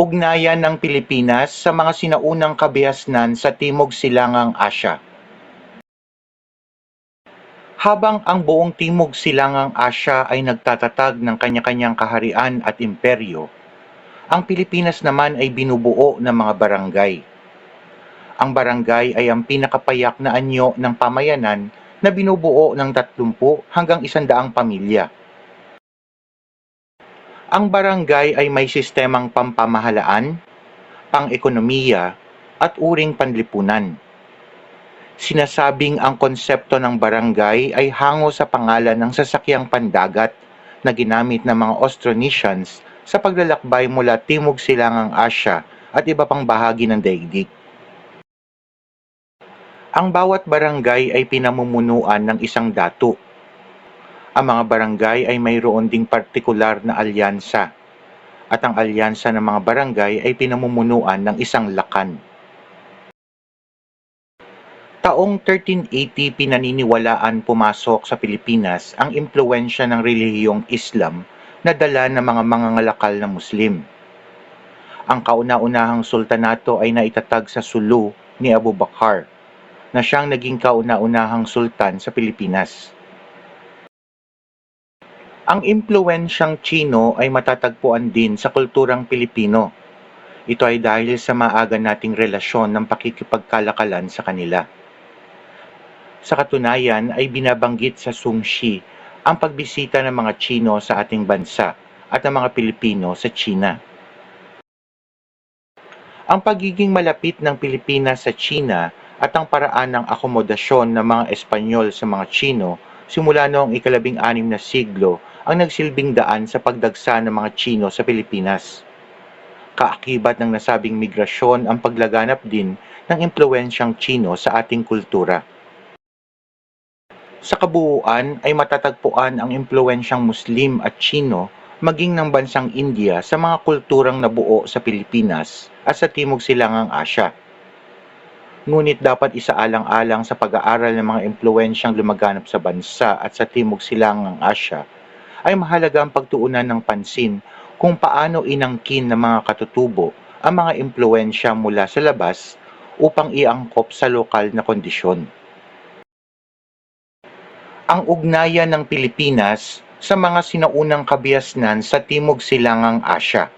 Ugnayan ng Pilipinas sa mga sinaunang kabihasnan sa Timog Silangang Asya. Habang ang buong Timog Silangang Asya ay nagtatatag ng kanya-kanyang kaharian at imperyo, ang Pilipinas naman ay binubuo ng mga barangay. Ang barangay ay ang pinakapayak na anyo ng pamayanan na binubuo ng 30 hanggang 100 pamilya. Ang barangay ay may sistemang pampamahalaan, pang-ekonomiya, at uring panlipunan. Sinasabing ang konsepto ng barangay ay hango sa pangalan ng sasakyang pandagat na ginamit ng mga Austronesians sa paglalakbay mula Timog Silangang Asya at iba pang bahagi ng daigdig. Ang bawat barangay ay pinamumunuan ng isang datu. Ang mga barangay ay mayroon ding partikular na alyansa at ang alyansa ng mga barangay ay pinamumunuan ng isang lakan. Taong 1380 pinaniniwalaan pumasok sa Pilipinas ang impluensya ng relihiyong Islam na dala ng mga mangangalakal na Muslim. Ang kauna-unahang sultanato ay naitatag sa Sulu ni Abu Bakar na siyang naging kauna-unahang sultan sa Pilipinas. Ang impluensyang Chino ay matatagpuan din sa kulturang Pilipino. Ito ay dahil sa maaga nating relasyon ng pakikipagkalakalan sa kanila. Sa katunayan ay binabanggit sa Sungshi ang pagbisita ng mga Chino sa ating bansa at ng mga Pilipino sa China. Ang pagiging malapit ng Pilipinas sa China at ang paraan ng akomodasyon ng mga Espanyol sa mga Chino simula noong ikalabing anim na siglo ang nagsilbing daan sa pagdagsa ng mga Chino sa Pilipinas. Kaakibat ng nasabing migrasyon ang paglaganap din ng impluensyang Chino sa ating kultura. Sa kabuuan ay matatagpuan ang impluensyang Muslim at Chino maging ng bansang India sa mga kulturang nabuo sa Pilipinas at sa Timog Silangang Asya. Ngunit dapat isaalang-alang sa pag-aaral ng mga impluensyang lumaganap sa bansa at sa Timog Silangang Asya ay mahalaga ang pagtuunan ng pansin kung paano inangkin ng mga katutubo ang mga impluensya mula sa labas upang iangkop sa lokal na kondisyon. Ang ugnayan ng Pilipinas sa mga sinaunang kabihasnan sa Timog Silangang Asya.